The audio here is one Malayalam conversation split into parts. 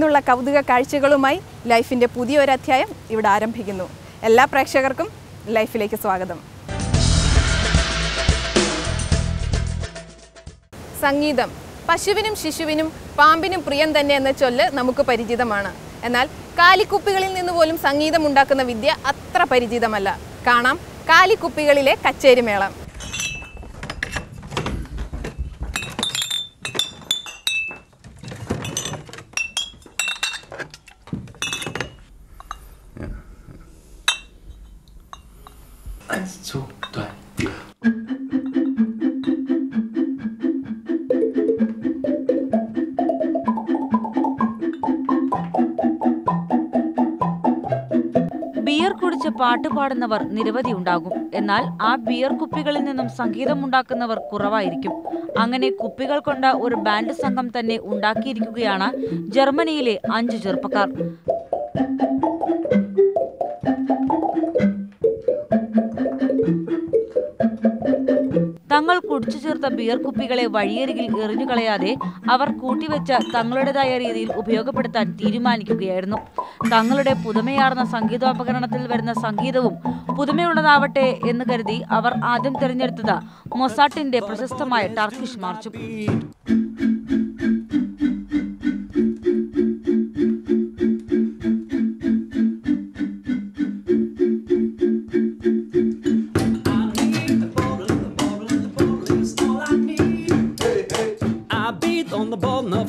നിന്നുള്ള കൗതുക കാഴ്ചകളുമായി ലൈഫിന്റെ പുതിയൊരധ്യായം ഇവിടെ ആരംഭിക്കുന്നു. എല്ലാ പ്രേക്ഷകർക്കും ലൈഫിലേക്ക് സ്വാഗതം. സംഗീതം. പശുവിനും ശിശുവിനും പാമ്പിനും പ്രിയം തന്നെ എന്ന ചൊല്ല് നമുക്ക് പരിചിതമാണ്. എന്നാൽ കാലിക്കുപ്പികളിൽ നിന്ന് പോലും സംഗീതം ഉണ്ടാക്കുന്ന വിദ്യ അത്ര പരിചിതമല്ല. കാണാം കാലിക്കുപ്പികളിലെ കച്ചേരിമേളം. പാട്ട് പാടുന്നവർ നിരവധി ഉണ്ടാകും. എന്നാൽ ആ ബിയർ കുപ്പികളിൽ നിന്നും സംഗീതം ഉണ്ടാക്കുന്നവർ കുറവായിരിക്കും. അങ്ങനെ കുപ്പികൾ കൊണ്ട് ഒരു ബാൻഡ് സംഘം തന്നെ ഉണ്ടാക്കിയിരിക്കുകയാണ് ജർമ്മനിയിലെ അഞ്ചു ചെറുപ്പക്കാർ. തങ്ങൾ കുടിച്ചു ചേർത്ത ബിയർ കുപ്പികളെ വഴിയരികിൽ എറിഞ്ഞു കളയാതെ അവർ കൂട്ടിവെച്ച തങ്ങളുടേതായ രീതിയിൽ ഉപയോഗപ്പെടുത്താൻ തീരുമാനിക്കുകയായിരുന്നു. തങ്ങളുടെ പുതുമയാർന്ന സംഗീതോപകരണത്തിൽ വരുന്ന സംഗീതവും പുതുമയുള്ളതാവട്ടെ എന്ന് കരുതി അവർ ആദ്യം തിരഞ്ഞെടുത്തത് മൊസാട്ടിന്റെ പ്രശസ്തമായ ടർക്കിഷ് മാർച്ചും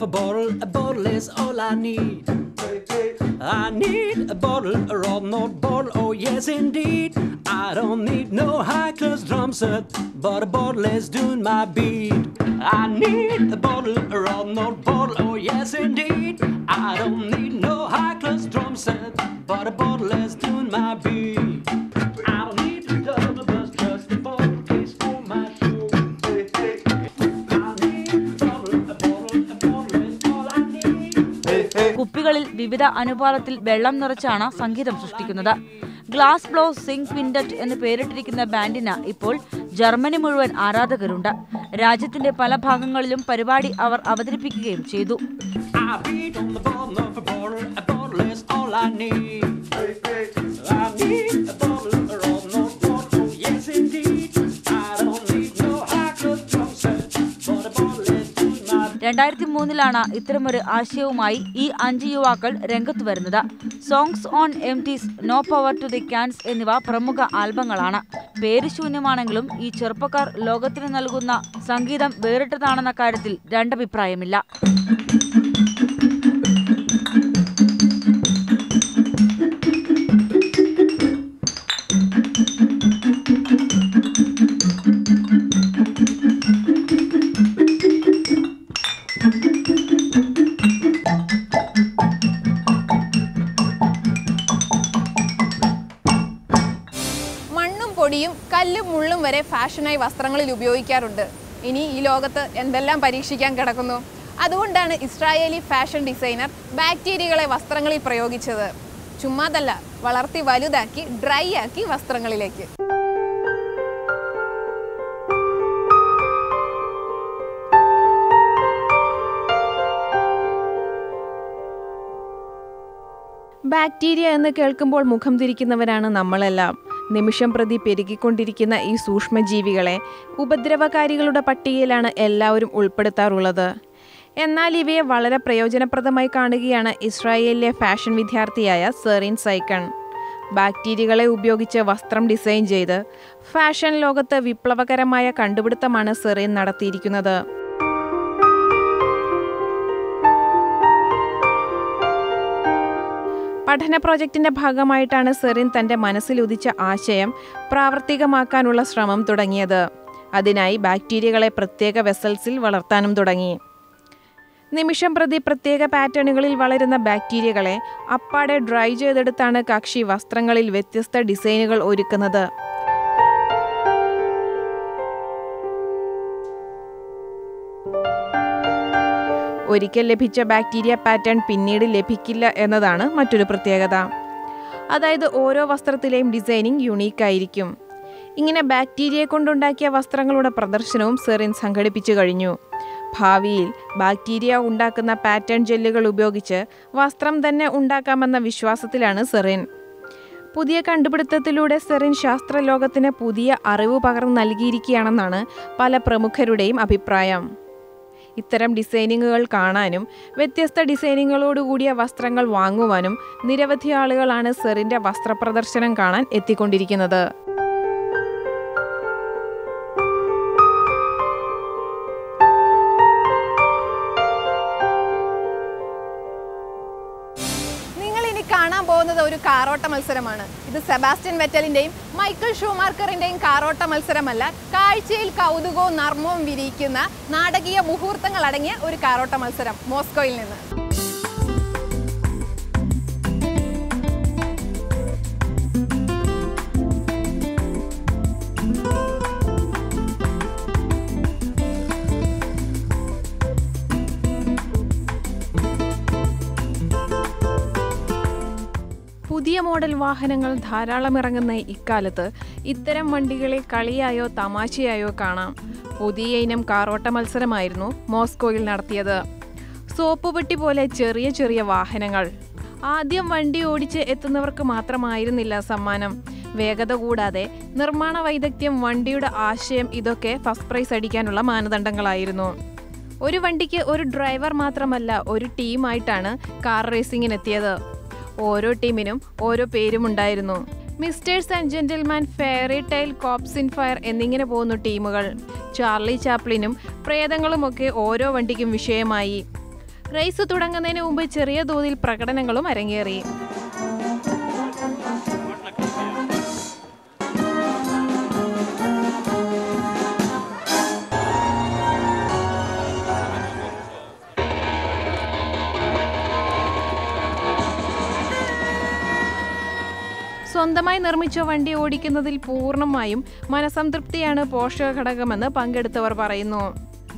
of a bottle, a bottle is all I need. I need a bottle, a roll note bottle, oh yes indeed. I don't need no high class drum set, but a bottle is doing my beat. I need a bottle, a roll note bottle, oh yes indeed. I don't need no high class drum set, but a bottle is doing my beat. കുപ്പികളിൽ വിവിധ അനുപാതത്തിൽ വെള്ളം നിറച്ചാണ് സംഗീതം സൃഷ്ടിക്കുന്നത്. ഗ്ലാസ് ബ്ലോ സിംഗ് ക്വിൻഡറ്റ് എന്ന് പേരിട്ടിരിക്കുന്ന ബാൻഡിന് ഇപ്പോൾ ജർമ്മനി മുഴുവൻ ആരാധകരുണ്ട്. രാജ്യത്തിന്റെ പല ഭാഗങ്ങളിലും പരിപാടി അവർ അവതരിപ്പിക്കുകയും ചെയ്തു. I beat രണ്ടായിരത്തി മൂന്നിലാണ് ഇത്തരമൊരു ആശയവുമായി ഈ അഞ്ച് യുവാക്കൾ രംഗത്ത് വരുന്നത്. Songs on empties no power to the cans എന്നിവ പ്രമുഖ ആൽബങ്ങളാണ്. പേര് ശൂന്യമാണെങ്കിലും ഈ ചെറുപ്പക്കാർ ലോകത്തിന് നൽകുന്ന സംഗീതം വേറിട്ടതാണെന്ന കാര്യത്തിൽ രണ്ടഭിപ്രായമില്ല പൊടിയും കല്ലും മുള്ളും വരെ ഫാഷനായി വസ്ത്രങ്ങളിൽ ഉപയോഗിക്കാറുണ്ട്. ഇനി ഈ ലോകത്ത് എന്തെല്ലാം പരീക്ഷിക്കാൻ കിടക്കുന്നു? അതുകൊണ്ടാണ് ഇസ്രായേലി ഫാഷൻ ഡിസൈനർ ബാക്ടീരിയകളെ വസ്ത്രങ്ങളിൽ പ്രയോഗിച്ചത്. ചുമ്മാതല്ല വളർത്തി വലുതാക്കി ഡ്രൈ ആക്കി വസ്ത്രങ്ങളിലേക്ക്. ബാക്ടീരിയ എന്ന് കേൾക്കുമ്പോൾ മുഖം തിരിക്കുന്നവരാണ് നമ്മളെല്ലാം. നിമിഷം പ്രതി പെരുകിക്കൊണ്ടിരിക്കുന്ന ഈ സൂക്ഷ്മജീവികളെ ഉപദ്രവകാരികളുടെ പട്ടികയിലാണ് എല്ലാവരും ഉൾപ്പെടുത്താറുള്ളത്. എന്നാൽ ഇവയെ വളരെ പ്രയോജനപ്രദമായി കാണുകയാണ് ഇസ്രായേലിലെ ഫാഷൻ വിദ്യാർത്ഥിയായ സെറിൻ സൈക്കൺ. ബാക്ടീരിയകളെ ഉപയോഗിച്ച് വസ്ത്രം ഡിസൈൻ ചെയ്ത് ഫാഷൻ ലോകത്ത് വിപ്ലവകരമായ കണ്ടുപിടുത്തമാണ് സെറിൻ നടത്തിയിരിക്കുന്നത്. പഠന പ്രോജക്റ്റിന്റെ ഭാഗമായിട്ടാണ് സെറിൻ തന്റെ മനസ്സിലുദിച്ച ആശയം പ്രാവർത്തികമാക്കാനുള്ള ശ്രമം തുടങ്ങിയത്. അതിനായി ബാക്ടീരിയകളെ പ്രത്യേക വെസൽസിൽ വളർത്താനും തുടങ്ങി. നിമിഷം പ്രതി പ്രത്യേക പാറ്റേണുകളിൽ വളരുന്ന ബാക്ടീരിയകളെ അപ്പാടെ ഡ്രൈ ചെയ്തെടുത്താണ് കക്ഷി വസ്ത്രങ്ങളിൽ വ്യത്യസ്ത ഡിസൈനുകൾ ഒരുക്കുന്നത്. ഒരിക്കൽ ലഭിച്ച ബാക്ടീരിയ പാറ്റേൺ പിന്നീട് ലഭിക്കില്ല എന്നതാണ് മറ്റൊരു പ്രത്യേകത. അതായത് ഓരോ വസ്ത്രത്തിലെയും ഡിസൈനിങ് യുണീക്ക് ആയിരിക്കും. ഇങ്ങനെ ബാക്ടീരിയ കൊണ്ടുണ്ടാക്കിയ വസ്ത്രങ്ങളുടെ പ്രദർശനവും സെറിൻ സംഘടിപ്പിച്ചു കഴിഞ്ഞു. ഭാവിയിൽ ബാക്ടീരിയ ഉണ്ടാക്കുന്ന പാറ്റേൺ ജെല്ലുകൾ ഉപയോഗിച്ച് വസ്ത്രം തന്നെ ഉണ്ടാക്കാമെന്ന വിശ്വാസത്തിലാണ് സെറിൻ. പുതിയ കണ്ടുപിടുത്തത്തിലൂടെ സെറിൻ ശാസ്ത്രലോകത്തിന് പുതിയ അറിവ് പകർന്നു നൽകിയിരിക്കുകയാണെന്നാണ് പല പ്രമുഖരുടെയും അഭിപ്രായം. ഇത്തരം ഡിസൈനിങ്ങുകൾ കാണാനും വ്യത്യസ്ത ഡിസൈനിങ്ങുകളോടുകൂടിയ വസ്ത്രങ്ങൾ വാങ്ങുവാനും നിരവധി ആളുകളാണ് സെറിന്റെ വസ്ത്രപ്രദർശനം കാണാൻ എത്തിക്കൊണ്ടിരിക്കുന്നത്. ഒരു കാറോട്ട മത്സരമാണ്. ഇത് സെബാസ്റ്റ്യൻ വെറ്റലിന്റെയും മൈക്കിൾ ഷൂമാർക്കറിന്റെയും കാറോട്ട മത്സരമല്ല. കാഴ്ചയിൽ കൗതുകവും നർമ്മവും വിരിയിക്കുന്ന നാടകീയ മുഹൂർത്തങ്ങൾ അടങ്ങിയ ഒരു കാറോട്ട മത്സരം മോസ്കോയിൽ നിന്ന്. മോഡൽ വാഹനങ്ങൾ ധാരാളം ഇറങ്ങുന്ന ഇക്കാലത്ത് ഇത്തരം വണ്ടികളെ കളിയായോ തമാശയായോ കാണാം. പുതിയ ഇനം കാറോട്ട മത്സരമായിരുന്നു മോസ്കോയിൽ നടത്തിയത്. സോപ്പ് പെട്ടി പോലെ ചെറിയ ചെറിയ വാഹനങ്ങൾ. ആദ്യം വണ്ടി ഓടിച്ച് എത്തുന്നവർക്ക് മാത്രമായിരുന്നില്ല സമ്മാനം. വേഗത കൂടാതെ നിർമ്മാണ വൈദഗ്ധ്യം വണ്ടിയുടെ ആശയം ഇതൊക്കെ ഫസ്റ്റ് പ്രൈസ് അടിക്കാനുള്ള മാനദണ്ഡങ്ങളായിരുന്നു. ഒരു വണ്ടിക്ക് ഒരു ഡ്രൈവർ മാത്രമല്ല ഒരു ടീമായിട്ടാണ് കാർ റേസിംഗിനെത്തിയത്. ഓരോ ടീമിനും ഓരോ പേരുമുണ്ടായിരുന്നു misters and gentleman fairy tale cops in fire എന്നിങ്ങനെ പോകുന്നു ടീമുകൾ. ചാർലി ചാപ്ലിനും പ്രേതങ്ങളുമൊക്കെ ഓരോ വണ്ടിക്കും വിഷയമായി. റേസ് തുടങ്ങുന്നതിന് മുമ്പ് ചെറിയ തോതിൽ പ്രകടനങ്ങളും അരങ്ങേറി. സ്വന്തമായി നിർമ്മിച്ച വണ്ടി ഓടിക്കുന്നതിൽ പൂർണമായും മനസംതൃപ്തിയാണ് പോഷക ഘടകമെന്ന് പങ്കെടുത്തവർ പറയുന്നു.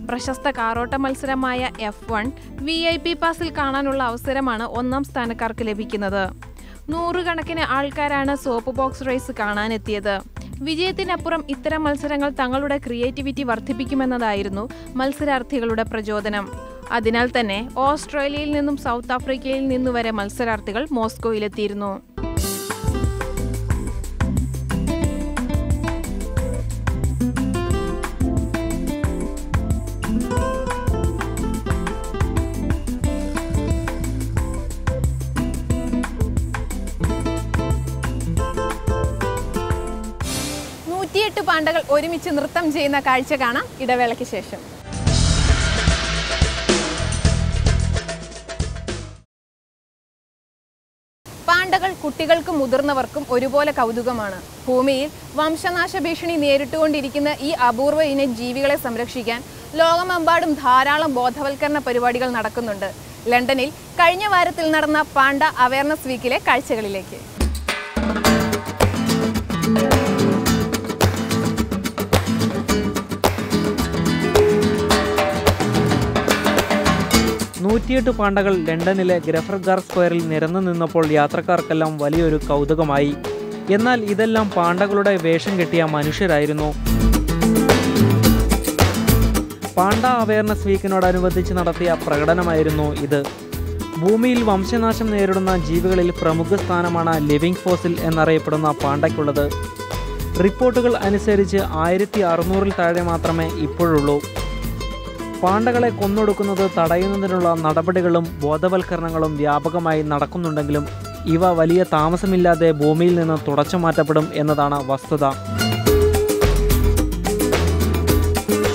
പ്രശസ്ത കാറോട്ട മത്സരമായ F one V I P പാസിൽ കാണാനുള്ള അവസരമാണ് ഒന്നാം സ്ഥാനക്കാർക്ക് ലഭിക്കുന്നത്. നൂറുകണക്കിന് ആൾക്കാരാണ് സോപ്പ് ബോക്സ് റേസ് കാണാനെത്തിയത്. വിജയത്തിനപ്പുറം ഇത്തരം മത്സരങ്ങൾ തങ്ങളുടെ ക്രിയേറ്റിവിറ്റി വർദ്ധിപ്പിക്കുമെന്നതായിരുന്നു മത്സരാർത്ഥികളുടെ പ്രചോദനം. അതിനാൽ തന്നെ ഓസ്ട്രേലിയയിൽ നിന്നും സൗത്ത് ആഫ്രിക്കയിൽ നിന്നുവരെ മത്സരാർത്ഥികൾ മോസ്കോയിലെത്തിയിരുന്നു. നൂറ്റിയെട്ട് പാണ്ടകൾ ഒരുമിച്ച് നൃത്തം ചെയ്യുന്ന കാഴ്ച കാണാം ഇടവേളയ്ക്ക് ശേഷം. പാണ്ടകൾ കുട്ടികൾക്കും മുതിർന്നവർക്കും ഒരുപോലെ കൗതുകമാണ്. ഭൂമിയിൽ വംശനാശ ഭീഷണി നേരിട്ടുകൊണ്ടിരിക്കുന്ന ഈ അപൂർവ ഇന ജീവികളെ സംരക്ഷിക്കാൻ ലോകമെമ്പാടും ധാരാളം ബോധവൽക്കരണ പരിപാടികൾ നടക്കുന്നുണ്ട്. ലണ്ടനിൽ കഴിഞ്ഞ വാരത്തിൽ നടന്ന പാണ്ട അവയർനെസ് വീക്കിലെ കാഴ്ചകളിലേക്ക്. നൂറ്റിയെട്ട് പാണ്ടകൾ ലണ്ടനിലെ ഗ്രഫർഗാർ സ്ക്വയറിൽ നിരന്നു നിന്നപ്പോൾ യാത്രക്കാർക്കെല്ലാം വലിയൊരു കൗതുകമായി. എന്നാൽ ഇതെല്ലാം പാണ്ടകളുടെ വേഷം കെട്ടിയ മനുഷ്യരായിരുന്നു. പാണ്ഡ അവയർനെസ് വീക്കിനോടനുബന്ധിച്ച് നടത്തിയ പ്രകടനമായിരുന്നു ഇത്. ഭൂമിയിൽ വംശനാശം നേരിടുന്ന ജീവികളിൽ പ്രമുഖ സ്ഥാനമാണ് ലിവിംഗ് ഫോസിൽ എന്നറിയപ്പെടുന്ന പാണ്ടയ്ക്കുള്ളത്. റിപ്പോർട്ടുകൾ അനുസരിച്ച് ആയിരത്തി അറുന്നൂറിൽ താഴെ മാത്രമേ ഇപ്പോഴുള്ളൂ. പാണ്ടകളെ കൊന്നൊടുക്കുന്നത് തടയുന്നതിനുള്ള നടപടികളും ബോധവൽക്കരണങ്ങളും വ്യാപകമായി നടക്കുന്നുണ്ടെങ്കിലും ഇവ വലിയ താമസമില്ലാതെ ഭൂമിയിൽ നിന്ന് തുടച്ചു മാറ്റപ്പെടും എന്നതാണ് വസ്തുത.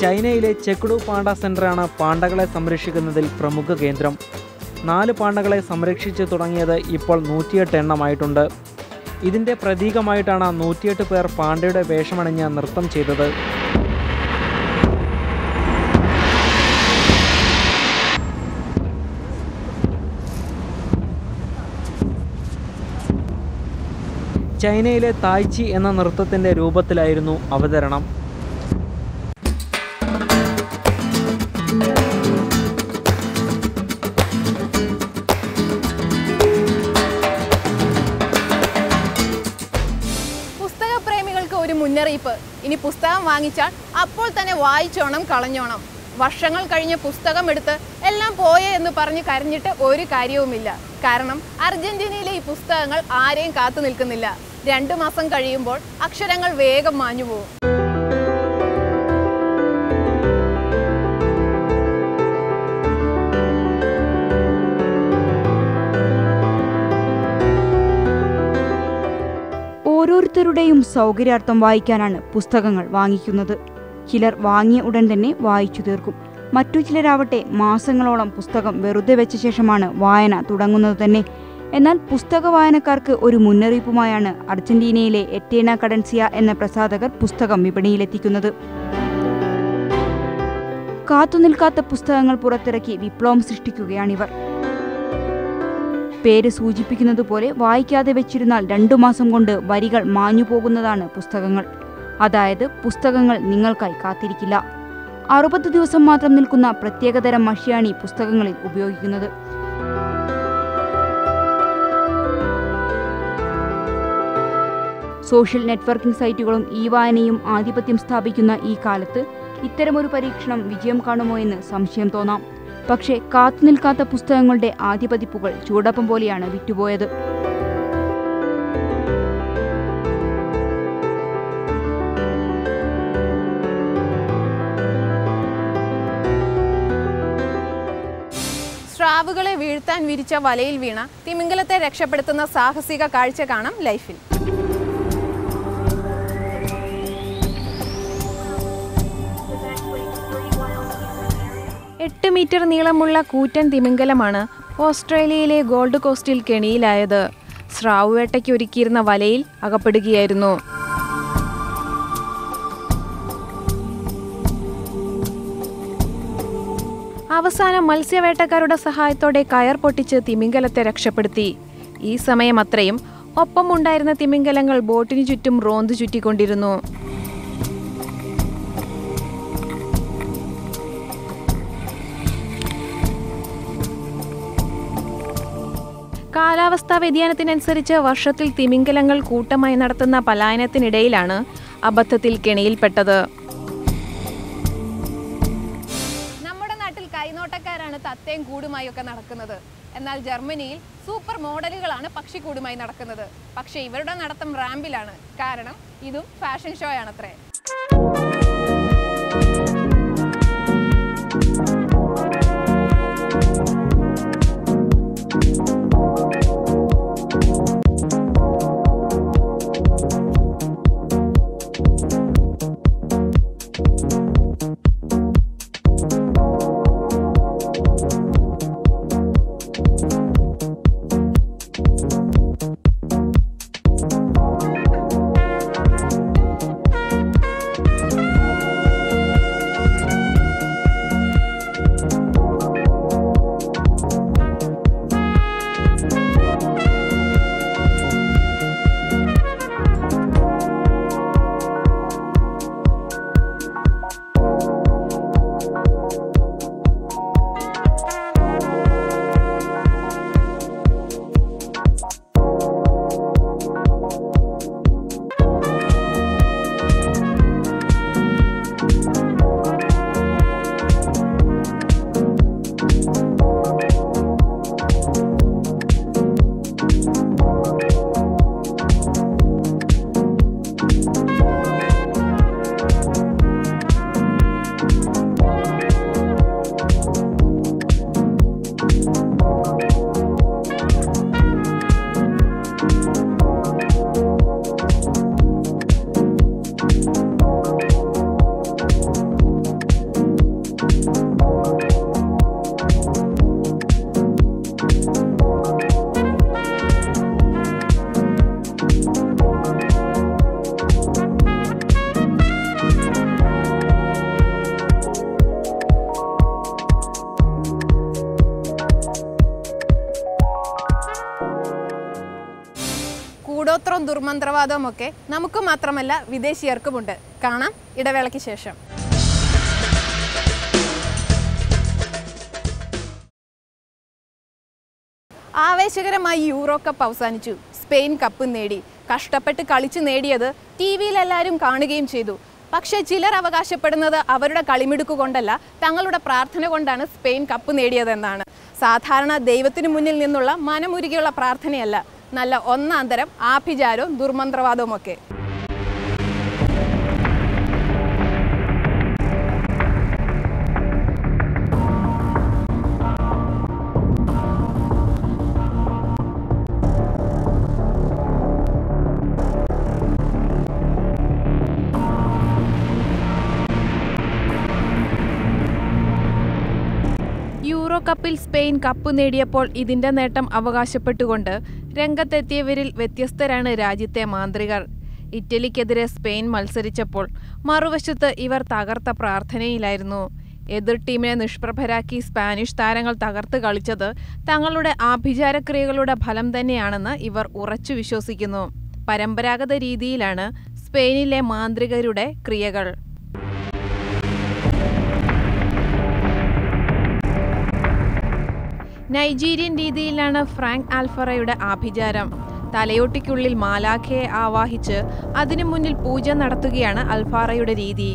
ചൈനയിലെ ചെക്കുഡു പാണ്ട സെന്ററാണ് പാണ്ടകളെ സംരക്ഷിക്കുന്നതിൽ പ്രമുഖ കേന്ദ്രം. നാല് പാണ്ടകളെ സംരക്ഷിച്ചു തുടങ്ങിയത് ഇപ്പോൾ നൂറ്റിയെട്ട് എണ്ണമായിട്ടുണ്ട്. ഇതിന്റെ പ്രതീകമായിട്ടാണ് നൂറ്റിയെട്ട് പേർ പാണ്ടയുടെ വേഷമണിഞ്ഞ് നൃത്തം ചെയ്തത്. ചൈനയിലെ തായ്ചി എന്ന നൃത്തത്തിന്റെ രൂപത്തിലായിരുന്നു അവതരണം. ഒരു മുന്നറിയിപ്പ്. ഇനി പുസ്തകം വാങ്ങിച്ചാൽ അപ്പോൾ തന്നെ വായിച്ചോണം കളഞ്ഞോണം. വർഷങ്ങൾ കഴിഞ്ഞ് പുസ്തകം എടുത്ത് എല്ലാം പോയേ എന്ന് പറഞ്ഞ് കരഞ്ഞിട്ട് ഒരു കാര്യവുമില്ല. കാരണം അർജന്റീനയിലെ ഈ പുസ്തകങ്ങൾ ആരെയും കാത്തു നിൽക്കുന്നില്ല. രണ്ടു മാസം കഴിയുമ്പോൾ അക്ഷരങ്ങൾ വേഗം മാഞ്ഞു പോകും. ഓരോരുത്തരുടെയും സൗകര്യാർത്ഥം വായിക്കാനാണ് പുസ്തകങ്ങൾ വാങ്ങിക്കുന്നത്. ചിലർ വാങ്ങിയ ഉടൻ തന്നെ വായിച്ചു തീർക്കും. മറ്റു ചിലരാവട്ടെ മാസങ്ങളോളം പുസ്തകം വെറുതെ വെച്ച ശേഷമാണ് വായന തുടങ്ങുന്നത് തന്നെ. എന്നാൽ പുസ്തക വായനക്കാർക്ക് ഒരു മുന്നറിയിപ്പുമായാണ് അർജന്റീനയിലെ എറ്റേന കഡൻസിയ എന്ന പ്രസാധകർ പുസ്തകം വിപണിയിലെത്തിക്കുന്നത്. കാത്തുനിൽക്കാത്ത പുസ്തകങ്ങൾ പുറത്തിറക്കി വിപ്ലവം സൃഷ്ടിക്കുകയാണിവർ. പേര് സൂചിപ്പിക്കുന്നത് പോലെ വായിക്കാതെ വെച്ചിരുന്നാൽ രണ്ടു മാസം കൊണ്ട് വരികൾ മാഞ്ഞു പോകുന്നതാണ് പുസ്തകങ്ങൾ. അതായത് പുസ്തകങ്ങൾ നിങ്ങൾക്കായി കാത്തിരിക്കില്ല. അറുപത് ദിവസം മാത്രം നിൽക്കുന്ന പ്രത്യേകതരം മഷിയാണ് ഈ പുസ്തകങ്ങളിൽ ഉപയോഗിക്കുന്നത്. സോഷ്യൽ നെറ്റ്വർക്കിംഗ് സൈറ്റുകളും ഈ വായനയും ആധിപത്യം സ്ഥാപിക്കുന്ന ഈ കാലത്ത് ഇത്തരമൊരു പരീക്ഷണം വിജയം കാണുമോ എന്ന് സംശയം തോന്നാം. പക്ഷേ കാത്തുനിൽക്കാത്ത പുസ്തകങ്ങളുടെ ആദ്യ പതിപ്പുകൾ ചൂടപ്പം പോലെയാണ് വിറ്റുപോയത്. സ്രാവുകളെ വീഴ്ത്താൻ വിരിച്ച വലയിൽ വീണ തിമിംഗലത്തെ രക്ഷപ്പെടുത്തുന്ന സാഹസിക കാഴ്ച കാണാം ലൈഫിൽ. എട്ട് മീറ്റർ നീളമുള്ള കൂറ്റൻ തിമിംഗലമാണ് ഓസ്ട്രേലിയയിലെ ഗോൾഡ് കോസ്റ്റിൽ കെണിയിലായത്. സ്രാവ് വേട്ടയ്ക്ക് ഒരുക്കിയിരുന്ന വലയിൽ അകപ്പെടുകയായിരുന്നു. അവസാനം മത്സ്യവേട്ടക്കാരുടെ സഹായത്തോടെ കയർ പൊട്ടിച്ച് തിമിംഗലത്തെ രക്ഷപ്പെടുത്തി. ഈ സമയം അത്രയും. ഒപ്പമുണ്ടായിരുന്ന തിമിംഗലങ്ങൾ ബോട്ടിനു ചുറ്റും റോന്തു ചുറ്റിക്കൊണ്ടിരുന്നു. കാലാവസ്ഥാ വ്യതിയാനത്തിനനുസരിച്ച് വർഷത്തിൽ തിമിംഗലങ്ങൾ കൂട്ടമായി നടത്തുന്ന പലായനത്തിനിടയിലാണ് അബദ്ധത്തിൽ കെണിയിൽപ്പെട്ടത്. നമ്മുടെ നാട്ടിൽ കൈനോട്ടക്കാരാണ് തത്തയും കൂടുമായി ഒക്കെ നടക്കുന്നത്. എന്നാൽ ജർമ്മനിയിൽ സൂപ്പർ മോഡലുകളാണ് പക്ഷി കൂടുമായി നടക്കുന്നത്. പക്ഷേ ഇവരുടെ നടത്തം റാമ്പിലാണ്. കാരണം ഇതും ഫാഷൻ ഷോ ആണത്രേ കൂടോത്രവും ദുർമന്ത്രവാദവും ഒക്കെ നമുക്ക് മാത്രമല്ല വിദേശീയർക്കുമുണ്ട്. കാണാം ഇടവേളയ്ക്ക് ശേഷം. ആവേശകരമായി യൂറോ കപ്പ് അവസാനിച്ചു. സ്പെയിൻ കപ്പ് നേടി. കഷ്ടപ്പെട്ട് കളിച്ചു നേടിയത് ടി വിയിൽ എല്ലാവരും കാണുകയും ചെയ്തു. പക്ഷേ ചിലർ അവകാശപ്പെടുന്നത് അവരുടെ കളിമിടുക്ക് കൊണ്ടല്ല തങ്ങളുടെ പ്രാർത്ഥന കൊണ്ടാണ് സ്പെയിൻ കപ്പ് നേടിയതെന്നാണ്. സാധാരണ ദൈവത്തിനു മുന്നിൽ നിന്നുള്ള മനമുരുകിയുള്ള പ്രാർത്ഥനയല്ല. നല്ല ഒന്നാന്തരം തരം ആഭിചാരവും ദുർമന്ത്രവാദവും കപ്പിൽ സ്പെയിൻ കപ്പ് നേടിയപ്പോൾ ഇതിന്റെ നേട്ടം അവകാശപ്പെട്ടുകൊണ്ട് രംഗത്തെത്തിയവരിൽ വ്യത്യസ്തരാണ് രാജ്യത്തെ മാന്ത്രികർ. ഇറ്റലിക്കെതിരെ സ്പെയിൻ മത്സരിച്ചപ്പോൾ മറുവശത്ത് ഇവർ തകർത്ത പ്രാർത്ഥനയിലായിരുന്നു. എതിർ ടീമിനെ നിഷ്പ്രഭരാക്കി സ്പാനിഷ് താരങ്ങൾ തകർത്ത് കളിച്ചത് തങ്ങളുടെ ആഭിചാരക്രിയകളുടെ ഫലം തന്നെയാണെന്ന് ഇവർ ഉറച്ചു വിശ്വസിക്കുന്നു. പരമ്പരാഗത രീതിയിലാണ് സ്പെയിനിലെ മാന്ത്രികരുടെ ക്രിയകൾ. നൈജീരിയൻ രീതിയിലാണ് ഫ്രാങ്ക് ആൽഫറയുടെ ആഭിചാരം. തലയോട്ടിക്കുള്ളിൽ മാലാഖയെ ആവാഹിച്ച് അതിനു മുന്നിൽ പൂജ നടത്തുകയാണ് അൽഫാറയുടെ രീതി.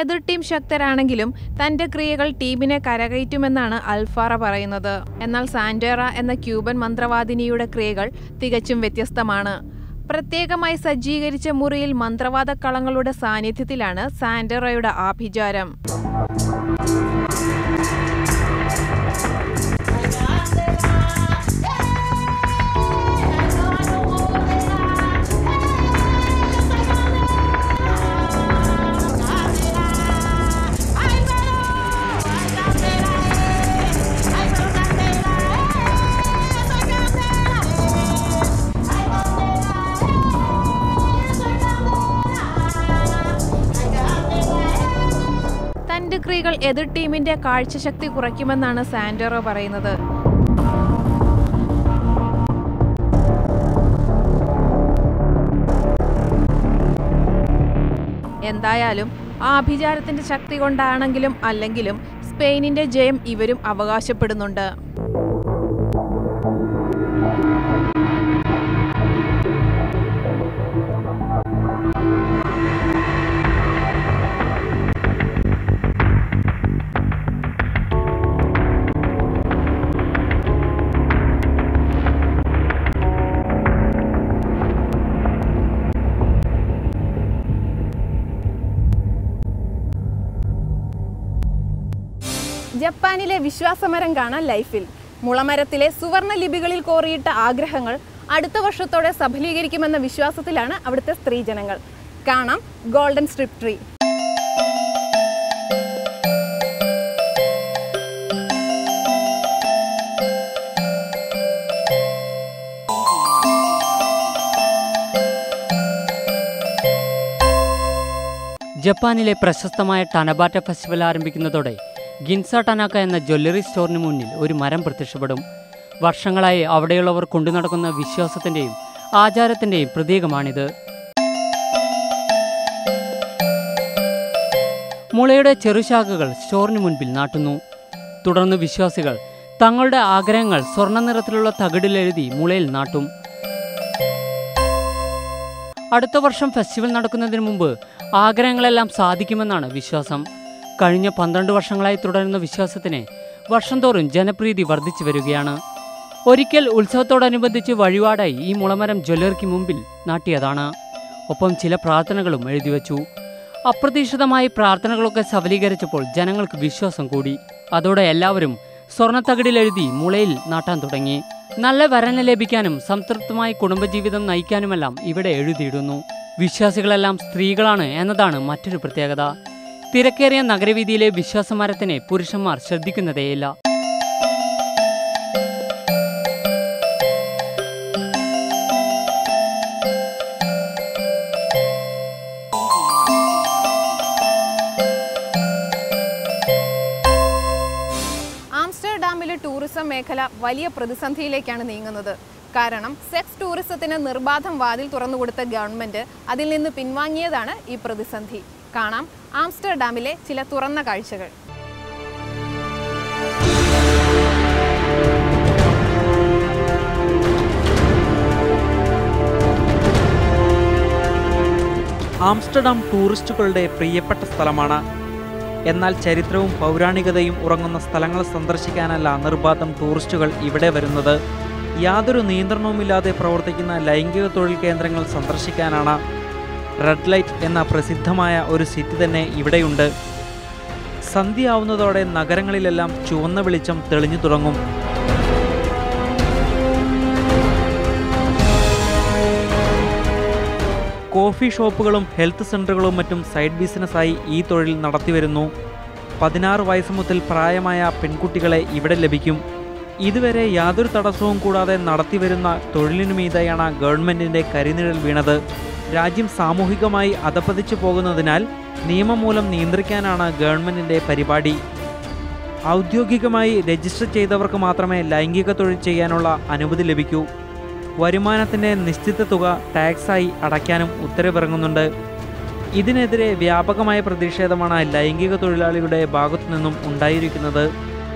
എതിർ ടീം ശക്തരാണെങ്കിലും തന്റെ ക്രിയകൾ ടീമിനെ കരകയറ്റുമെന്നാണ് അൽഫാറ പറയുന്നത്. എന്നാൽ സാൻഡേറ എന്ന ക്യൂബൻ മന്ത്രവാദിനിയുടെ ക്രിയകൾ തികച്ചും വ്യത്യസ്തമാണ്. പ്രത്യേകമായി സജ്ജീകരിച്ച മുറിയിൽ മന്ത്രവാദ കളങ്ങളുടെ സാന്നിധ്യത്തിലാണ് സാൻഡേറയുടെ ആഭിചാരം. എതിർ ടീമിന്റെ കാഴ്ചശക്തി കുറയ്ക്കുമെന്നാണ് സാൻഡറോ പറയുന്നത്. എന്തായാലും ആഭിചാരത്തിന്റെ ശക്തി കൊണ്ടാണെങ്കിലും അല്ലെങ്കിലും സ്പെയിനിന്റെ ജയം ഇവരും അവകാശപ്പെടുന്നുണ്ട്. വിശ്വാസമരം കാണാൻ ലൈഫിൽ. മുളമരത്തിലെ സുവർണ ലിപികളിൽ കോറിയിട്ട ആഗ്രഹങ്ങൾ അടുത്ത വർഷത്തോടെ സഫലീകരിക്കുമെന്ന വിശ്വാസത്തിലാണ് അവിടുത്തെ സ്ത്രീജനങ്ങൾ. കാണാം ഗോൾഡൻ സ്ട്രിപ് ട്രീ. ജപ്പാനിലെ പ്രശസ്തമായ ടനബാറ്റ ഫെസ്റ്റിവൽ ആരംഭിക്കുന്നതോടെ ഗിൻസ ടനാക്ക എന്ന ജ്വല്ലറി സ്റ്റോറിന് മുന്നിൽ ഒരു മരം പ്രത്യക്ഷപ്പെടും. വർഷങ്ങളായി അവിടെയുള്ളവർ കൊണ്ടു നടക്കുന്ന വിശ്വാസത്തിന്റെയും ആചാരത്തിന്റെയും പ്രതീകമാണിത്. മുളയുടെ ചെറുശാഖകൾ സ്റ്റോറിന് മുൻപിൽ നാട്ടുന്നു. തുടർന്ന് വിശ്വാസികൾ തങ്ങളുടെ ആഗ്രഹങ്ങൾ സ്വർണ നിറത്തിലുള്ള തകിടിലെഴുതി മുളയിൽ നാട്ടും. അടുത്ത വർഷം ഫെസ്റ്റിവൽ നടക്കുന്നതിന് മുമ്പ് ആഗ്രഹങ്ങളെല്ലാം സാധിക്കുമെന്നാണ് വിശ്വാസം. കഴിഞ്ഞ പന്ത്രണ്ട് വർഷങ്ങളായി തുടരുന്ന വിശ്വാസത്തിന് വർഷം തോറും ജനപ്രീതി വർദ്ധിച്ചു വരികയാണ്. ഒരിക്കൽ ഉത്സവത്തോടനുബന്ധിച്ച് വഴിപാടായി ഈ മുളമരം ജ്വല്ലറിക്ക് മുമ്പിൽ നാട്ടിയതാണ്. ഒപ്പം ചില പ്രാർത്ഥനകളും എഴുതിവെച്ചു അപ്രതീക്ഷിതമായി പ്രാർത്ഥനകളൊക്കെ സഫലീകരിച്ചപ്പോൾ ജനങ്ങൾക്ക് വിശ്വാസം കൂടി. അതോടെ എല്ലാവരും സ്വർണത്തകിടിലെഴുതി മുളയിൽ നാട്ടാൻ തുടങ്ങി. നല്ല വരനെ ലഭിക്കാനും സംതൃപ്തമായി കുടുംബജീവിതം നയിക്കാനുമെല്ലാം ഇവിടെ എഴുതിയിടുന്നു. വിശ്വാസികളെല്ലാം സ്ത്രീകളാണ് എന്നതാണ് മറ്റൊരു പ്രത്യേകത. തിരക്കേറിയ നഗരവീതിയിലെ വിശ്വാസമരത്തിനെ പുരുഷന്മാർ ശ്രദ്ധിക്കുന്നതേയില്ല. ആംസ്റ്റർഡാമിലെ ടൂറിസം മേഖല വലിയ പ്രതിസന്ധിയിലേക്കാണ് നീങ്ങുന്നത്. കാരണം സെക്സ് ടൂറിസത്തിന് നിർബാധം വാതിൽ തുറന്നുകൊടുത്ത ഗവൺമെന്റ് അതിൽ നിന്ന് പിൻവാങ്ങിയതാണ് ഈ പ്രതിസന്ധി. കാണാം. ആംസ്റ്റർഡാമിലെ ചില തുറന്ന കാഴ്ചകൾ. ആംസ്റ്റർഡാം ടൂറിസ്റ്റുകളുടെ പ്രിയപ്പെട്ട സ്ഥലമാണ്. എന്നാൽ ചരിത്രവും പൗരാണികതയും ഉറങ്ങുന്ന സ്ഥലങ്ങൾ സന്ദർശിക്കാനല്ല നിർബാധം ടൂറിസ്റ്റുകൾ ഇവിടെ വരുന്നത്. യാതൊരു നിയന്ത്രണവുമില്ലാതെ പ്രവർത്തിക്കുന്ന ലൈംഗിക തൊഴിൽ കേന്ദ്രങ്ങൾ സന്ദർശിക്കാനാണ് റെഡ് ലൈറ്റ് എന്ന പ്രസിദ്ധമായ ഒരു സിറ്റി തന്നെ ഇവിടെയുണ്ട്. സന്ധ്യയാവുന്നതോടെ നഗരങ്ങളിലെല്ലാം ചുവന്ന വെളിച്ചം തെളിഞ്ഞു തുടങ്ങും. കോഫി ഷോപ്പുകളും ഹെൽത്ത് സെന്ററുകളും മറ്റും സൈഡ് ബിസിനസ്സായി ഈ തൊഴിൽ നടത്തിവരുന്നു പതിനാറ് വയസ്സ് മുതൽ പ്രായമായ പെൺകുട്ടികളെ ഇവിടെ ലഭിക്കും. ഇതുവരെ യാതൊരു തടസ്സവും കൂടാതെ നടത്തിവരുന്ന തൊഴിലിനു മീതെയാണ് ഗവൺമെന്റിന്റെ കരിനിഴൽ വീണത്. രാജ്യം സാമൂഹികമായി അധപ്പതിച്ചു പോകുന്നതിനാൽ നിയമം മൂലം നിയന്ത്രിക്കാനാണ് ഗവൺമെന്റിന്റെ പരിപാടി. ഔദ്യോഗികമായി രജിസ്റ്റർ ചെയ്തവർക്ക് മാത്രമേ ലൈംഗിക തൊഴിൽ ചെയ്യാനുള്ള അനുമതി ലഭിക്കൂ. വരുമാനത്തിന്റെ നിശ്ചിത തുക ടാക്സായി അടയ്ക്കാനും ഉത്തരവിറങ്ങുന്നുണ്ട്. ഇതിനെതിരെ വ്യാപകമായ പ്രതിഷേധമാണ് ലൈംഗിക തൊഴിലാളികളുടെ ഭാഗത്തു നിന്നും ഉണ്ടായിരിക്കുന്നത്.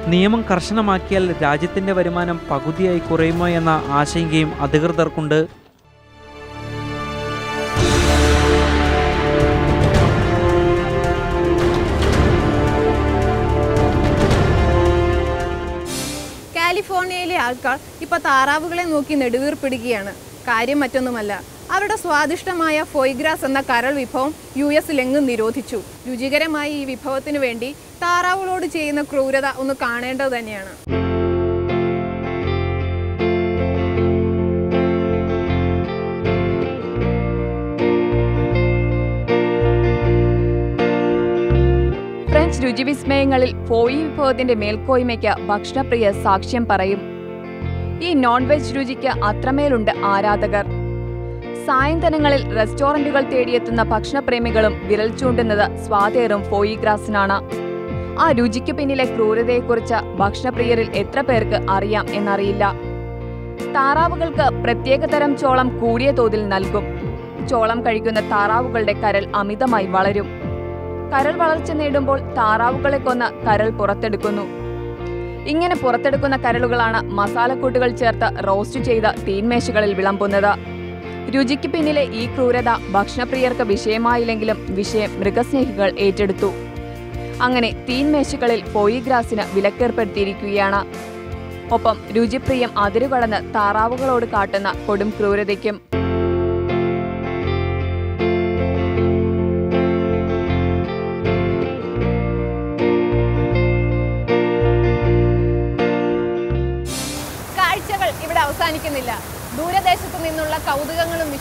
നിയമം കർശനമാക്കിയാൽ രാജ്യത്തിന്റെ വരുമാനം പകുതിയായി കുറയുമോ എന്ന ആശങ്കയും അധികൃതർക്കുണ്ട്. കാലിഫോർണിയയിലെ ആൾക്കാർ ഇപ്പൊ താറാവുകളെ നോക്കി നെടുവീർപ്പിടുകയാണ്. കാര്യം മറ്റൊന്നുമല്ല അവരുടെ സ്വാദിഷ്ടമായ ഫോയ്ഗ്രാസ് എന്ന കരൾ വിഭവം യു എസിലെങ്ങും നിരോധിച്ചു. രുചികരമായ ഈ വിഭവത്തിനു വേണ്ടി താറാവുകളോട് ചെയ്യുന്ന ക്രൂരത ഒന്ന് കാണേണ്ടത് തന്നെയാണ്. രുചിവിസ്മയങ്ങളിൽ ഫോയി വിഭവത്തിന്റെ മേൽക്കോയ്മയ്ക്ക് ഭക്ഷണപ്രിയ സാക്ഷ്യം പറയും. ഈ നോൺ വെജ് രുചിക്ക് അത്രമേലുണ്ട് ആരാധകർ. സായന്തനങ്ങളിൽ റെസ്റ്റോറന്റുകൾ തേടിയെത്തുന്ന ഭക്ഷണപ്രേമികളും വിരൽ ചൂണ്ടുന്നത് സ്വാതേറും ഫോയി ഗ്രാസിനാണ് ആ രുചിക്ക് പിന്നിലെ ക്രൂരതയെക്കുറിച്ച് ഭക്ഷണപ്രിയരിൽ എത്ര പേർക്ക് അറിയാം എന്നറിയില്ല. താറാവുകൾക്ക് പ്രത്യേകതരം ചോളം കൂടിയ തോതിൽ നൽകും. ചോളം കഴിക്കുന്ന താറാവുകളുടെ കരൽ അമിതമായി വളരും. കരൾ വളർച്ച നേടുമ്പോൾ താറാവുകളെ കൊന്ന് കരൾ പുറത്തെടുക്കുന്നു. ഇങ്ങനെ പുറത്തെടുക്കുന്ന കരളുകളാണ് മസാലക്കൂട്ടുകൾ ചേർത്ത് റോസ്റ്റ് ചെയ്ത തീൻമേശകളിൽ വിളമ്പുന്നത്. രുചിക്ക് പിന്നിലെ ഈ ക്രൂരത ഭക്ഷണപ്രിയർക്ക് വിഷയമായില്ലെങ്കിലും വിഷയം മൃഗസ്നേഹികൾ ഏറ്റെടുത്തു. അങ്ങനെ തീൻമേശകളിൽ പോയിഗ്രാസിന് വിലക്കേർപ്പെടുത്തിയിരിക്കുകയാണ്. ഒപ്പം രുചിപ്രിയം അതിരുകടന്ന് താറാവുകളോട് കാട്ടുന്ന കൊടും ക്രൂരതയ്ക്കും.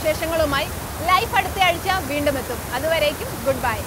വിശേഷങ്ങളുമായി ലൈഫ് അടുത്ത ആഴ്ച വീണ്ടും എത്തും അതുവരേക്കും ഗുഡ് ബൈ.